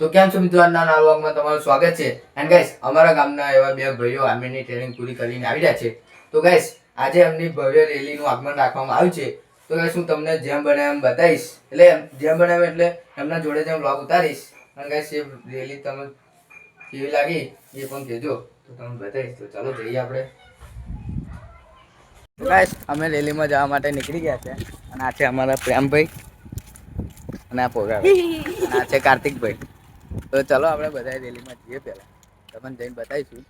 તો કેમ છો મિત્રો? આજના નવા વ્લોગમાં તમારું સ્વાગત છે. એન્ડ ગાઈસ અમારા ગામના એવા બે ભાઈઓ આર્મીની ટ્રેનિંગ પૂરી કરીને આવી રહ્યા છે. તો ગાઈસ આજે એમની ભવ્ય રેલીનું આગમન રાખવામાં આવ્યું છે. તો ગાઈસ હું તમને જેમ બને એમ બતાવીશ. એટલે જેમ બને એટલે એમના જોડે જેમ વ્લોગ ઉતારીશ. અને ગાઈસ એ રેલી તમે કેવી લાગી એ પણ કહેજો. તો તમને બતાવીશ. તો ચાલો જઈએ આપણે. તો અમે રેલીમાં જવા માટે નીકળી ગયા છે. અને આ છે અમારા પ્રેમભાઈ. અને આ પોગા આ છે કાર્તિકભાઈ. તો ચલો આપણે બધા રેલીમાં જઈએ પહેલા. તમને જઈને બતાવીશું.